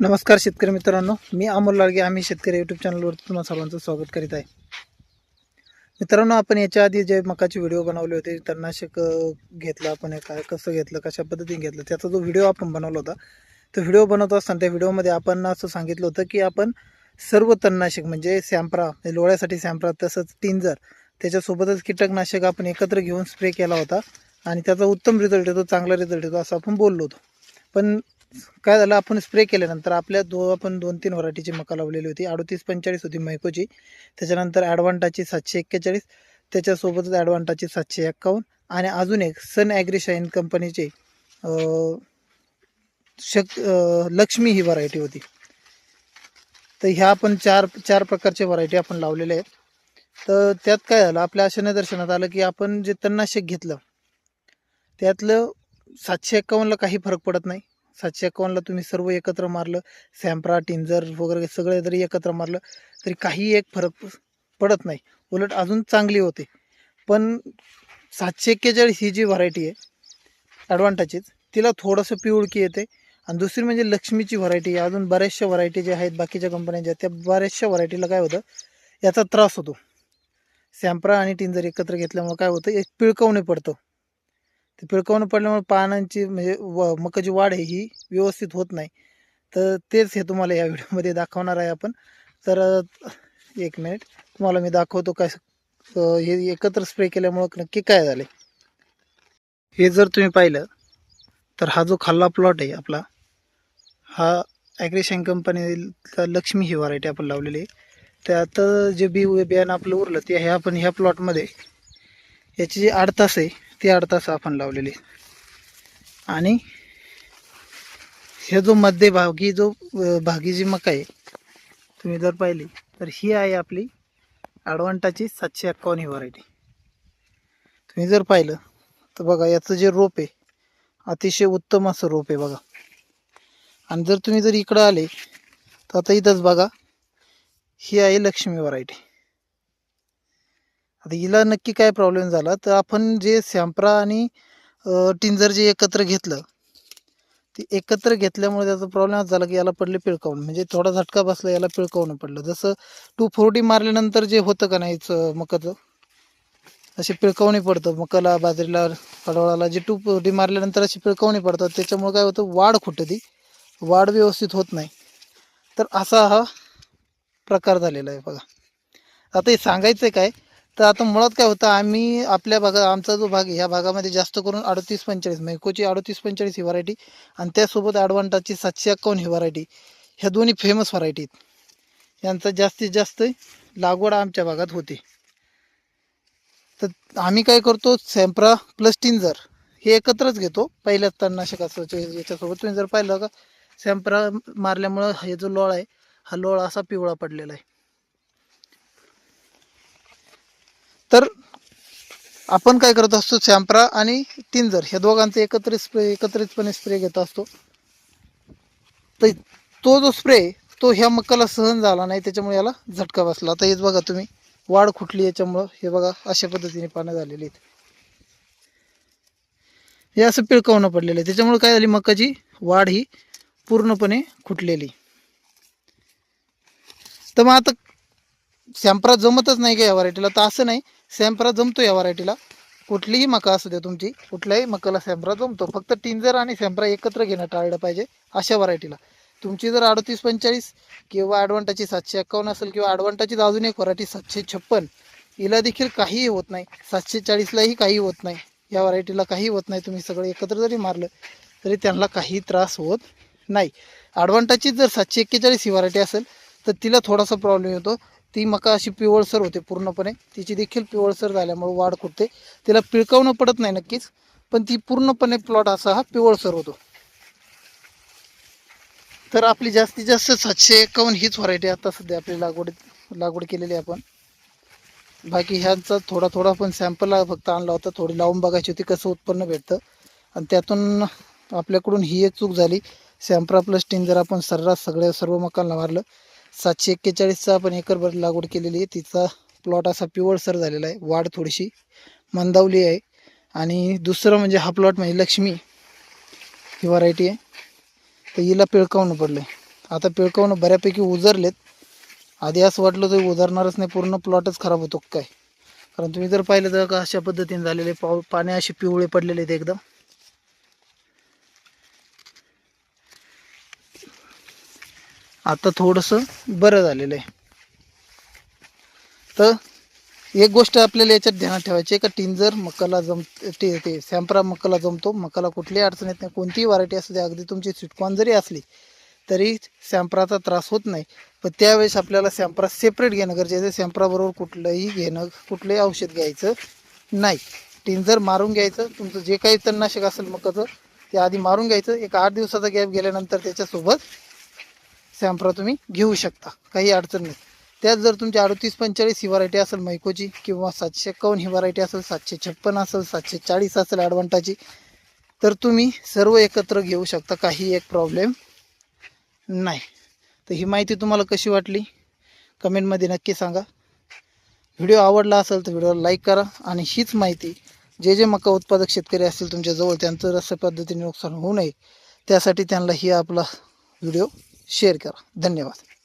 नमस्कार शेतकरी मित्रांनो मी अमोल लाडगे. आम्ही शेतकरी यूट्यूब चॅनलवरती तुम्हाला सर्वांचं स्वागत करीत आहे. मित्रांनो आपण याच्या आधी जे मकाचे व्हिडिओ बनवले होते तणनाशक घेतलं आपण हे काय कसं घेतलं कशा पद्धतीने घेतलं त्याचा जो व्हिडिओ आपण बनवला होता तो व्हिडिओ बनवत असताना त्या व्हिडिओमध्ये आपण असं सांगितलं होतं की आपण सर्व तणनाशक म्हणजे सॅम्प्रा म्हणजे लोळ्यासाठी सॅम्प्रा तसंच टिंजर त्याच्यासोबतच कीटकनाशक आपण एकत्र घेऊन स्प्रे केला होता. आणि त्याचा उत्तम रिझल्ट येतो चांगला रिझल्ट येतो असं आपण बोललो होतो. पण काय झालं आपण स्प्रे केल्यानंतर आपल्या दो आपण दोन तीन व्हरायटीची मका लावलेली होती. अडतीस पंचेचाळीस होती मैकोची. त्याच्यानंतर ॲडवांटाची सातशे एक्केचाळीस. त्याच्यासोबतच ॲडवांटाची सातशे एक्कावन्न. आणि अजून एक सन ॲग्रिशाईन कंपनीचे शक लक्ष्मी ही व्हरायटी होती. तर ह्या आपण चार चार प्रकारचे व्हरायटी आपण लावलेल्या आहेत. तर त्यात काय झालं आपल्या अशा निदर्शनात आलं की आपण जे तणनाशक घेतलं त्यातलं सातशे एक्कावन्नला काही फरक पडत नाही. सातशे एकावन्नला तुम्ही सर्व एकत्र मारलं सॅम्प्रा टिंजर वगैरे सगळे जरी एकत्र मारलं तरी काही एक फरक पडत नाही. उलट अजून चांगली होते. पण सातशे एक्केचाळीस ही जी व्हरायटी आहे ॲडव्हान्टाचीच तिला थोडंसं पिवळकी येते. आणि दुसरी म्हणजे लक्ष्मीची व्हरायटी आहे. अजून बऱ्याचशा व्हरायटी ज्या आहेत बाकीच्या कंपन्यांच्या त्या बऱ्याचशा व्हरायटीला काय होतं याचा त्रास होतो. सॅम्प्रा आणि टिंजर एकत्र घेतल्यामुळं काय होतं एक पिळकवणे पडतं. ते पिळकवणं पडल्यामुळे पानांची म्हणजे व मकाची वाढ आहे ही व्यवस्थित होत नाही. तर तेच हे तुम्हाला या व्हिडिओमध्ये दाखवणार आहे आपण. तर एक मिनिट. तुम्हाला मी दाखवतो काय हे एकत्र स्प्रे केल्यामुळं नक्की काय झाले हे जर तुम्ही पाहिलं तर हा जो खाल्ला प्लॉट आहे आपला हा ॲग्रेशन कंपनीचा लक्ष्मी ही व्हरायटी आपण लावलेली आहे. त्यात जे बी बियाणं आपलं उरलं ते हे आपण ह्या प्लॉटमध्ये याची जी आडतास आहे ती आडतास आपण लावलेली. आणि हे जो मध्यभागी जो भागी जी मका आहे तुम्ही जर पाहिली तर ही आहे आपली ॲडवांटाची सातशे एक्कावन्न ही व्हरायटी तुम्ही जर पाहिलं तर बघा याचं जे रोप आहे अतिशय उत्तम असं रोप आहे बघा. आणि जर तुम्ही जर इकडं आले तर आता इथंच बघा ही आहे लक्ष्मी व्हरायटी आता हिला नक्की काय प्रॉब्लेम झाला तर आपण जे सॅम्प्रा आणि टिंजर जे एकत्र घेतलं ते एकत्र घेतल्यामुळे त्याचा प्रॉब्लेम झाला की याला पडले पिळकावून. म्हणजे थोडा झटका बसला याला पिळकावून पडलं. जसं टू फोर्टी मारल्यानंतर जे होतं का नाही मकाचं असे पिळकावणी पडतं. मकाला बाजरीला पडवळाला जे टू फोर्टी मारल्यानंतर अशी पिळकावणी पडतात. त्याच्यामुळे काय होतं वाढ खुटते ती वाढ व्यवस्थित होत नाही. तर असा हा प्रकार झालेला आहे बघा. आता हे सांगायचं काय तर आता मुळात काय होतं आम्ही आपल्या भागा आमचा जो भाग आहे ह्या भागामध्ये जास्त करून अडतीस पंचेचाळीस म्हणजे मैकोची अडतीस पंचेचाळीस ही व्हरायटी आणि त्यासोबत ॲडवांटाची सातशे एक्कावन्न ही व्हरायटी ह्या दोन्ही फेमस व्हरायटी आहेत. यांचा जास्तीत जास्त लागवड आमच्या भागात होते. तर आम्ही काय करतो सॅम्प्रा प्लस टिंजर हे एकत्रच घेतो. पहिल्याच तणनाशकाचं याच्यासोबत तुम्ही जर पाहिलं का सॅम्प्रा मारल्यामुळं हे जो लोळ आहे हा लोळ असा पिवळा पडलेला आहे. तर आपण काय करत असतो सॅम्प्रा आणि टिंजर ह्या दोघांचे एकत्रित स्प्रे एकत्रितपणे स्प्रे घेत असतो. तर तो जो स्प्रे तो ह्या मक्काला सहन झाला नाही त्याच्यामुळे याला झटका बसला. आता हेच बघा तुम्ही वाढ खुटली याच्यामुळं. हे बघा अशा पद्धतीने पानं झालेली आहेत. हे असं पिळकावणं पडलेलं आहे. त्याच्यामुळे काय झाली मकाची वाढ ही पूर्णपणे खुटलेली. तर मग आता सॅम्प्रा जमतच नाही का या व्हरायटीला तर असं नाही सॅम्परा जमतो या व्हरायटीला. कुठलीही मका असू द्या तुमची कुठल्याही मकाला सॅम्परा जमतो. फक्त टिंजर आणि सॅम्परा एकत्र घेणं टाळलं पाहिजे अशा व्हरायटीला. तुमची जर अडतीस पंचेचाळीस किंवा ॲडवांटाची सातशे एक्कावन्न असेल किंवा ॲडवांटाचीच अजून एक व्हरायटी सातशे छप्पन हिला देखील काहीही होत नाही. सातशे चाळीसलाही काही होत नाही. या व्हरायटीला काही होत नाही. तुम्ही सगळं एकत्र जरी मारलं तरी त्यांना काही त्रास होत नाही. ॲडवांटाची जर सातशे एक्केचाळीस ही व्हरायटी असेल तर तिला थोडासा प्रॉब्लेम येतो. ती मका अशी पिवळसर होते पूर्णपणे. तिची देखील पिवळसर झाल्यामुळे वाढ खुटते तिला पिळकावणं पडत नाही नक्कीच पण ती पूर्णपणे प्लॉट असा हा पिवळसर होतो. तर आपली जास्तीत जास्त सातशे एकावन्न हीच व्हरायटी आता सध्या आपली लागवड लागवड केलेली आहे आपण. बाकी ह्यांचा थोडा थोडा पण सॅम्पल फक्त आणला होता थोडी लावून बघायची होती कसं उत्पन्न भेटतं. आणि त्यातून आपल्याकडून ही एक चूक झाली. सॅम्प्रा प्लस टिंजर आपण सर्रास सगळ्या सर्व मकांना मारलं सातशे एक्केचाळीसचा आपण एकरभर लागवड केलेली आहे. तिचा प्लॉट असा पिवळसर झालेला आहे. वाढ थोडीशी मंदावली आहे. आणि दुसरं म्हणजे हा प्लॉट म्हणजे लक्ष्मी ही व्हरायटी आहे. तर हिला पिळकावणं पडलं आहे आता पिळकवणं बऱ्यापैकी उजरलेत. आधी असं वाटलं तर उजरणारच नाही पूर्ण प्लॉटच खराब होतो काय. कारण तुम्ही जर पाहिलं तर का अशा पद्धतीने झालेले पाव पाणी असे पिवळे पडलेले आहेत एकदम. आता थोडंसं बरं झालेलं आहे. तर एक गोष्ट आपल्याला याच्यात ध्यानात ठेवायची आहे का? टिंजर मकाला जम ते ते सॅम्परा मकाला जमतो मकाला कुठलीही अडचण येत नाही. कोणतीही व्हरायटी असू द्या अगदी तुमची स्वीटकॉर्न जरी असली तरी सॅम्पराचा त्रास होत नाही. पण त्यावेळेस आपल्याला सॅम्परा सेपरेट घेणं गरजेचं आहे. सॅम्पराबरोबर कुठलंही घेणं कुठलंही औषध घ्यायचं नाही. टिंजर मारून घ्यायचं तुमचं जे काही तणनाशक असेल मकाचं ते आधी मारून घ्यायचं. एक आठ दिवसाचा गॅप गेल्यानंतर त्याच्यासोबत सॅम्परा तुम्ही घेऊ शकता. काही अडचण नाही. त्यात जर तुमची अडतीस पंचेचाळीस ही व्हरायटी असेल मैकोची किंवा सातशे एकावन्न ही व्हरायटी असेल सातशे छप्पन असेल सातशे चाळीस असेल ॲडवांटाची तर तुम्ही सर्व एकत्र घेऊ शकता. काही एक प्रॉब्लेम नाही. तर ही माहिती तुम्हाला कशी वाटली? कमेंटमध्ये नक्की सांगा. व्हिडिओ आवडला असेल तर व्हिडिओला लाईक करा आणि हीच माहिती जे जे मका उत्पादक शेतकरी असतील तुमच्याजवळ त्यांचं रस्त्या पद्धतीने नुकसान होऊ नये त्यासाठी त्यांना ही आपला व्हिडिओ शेअर करा. धन्यवाद.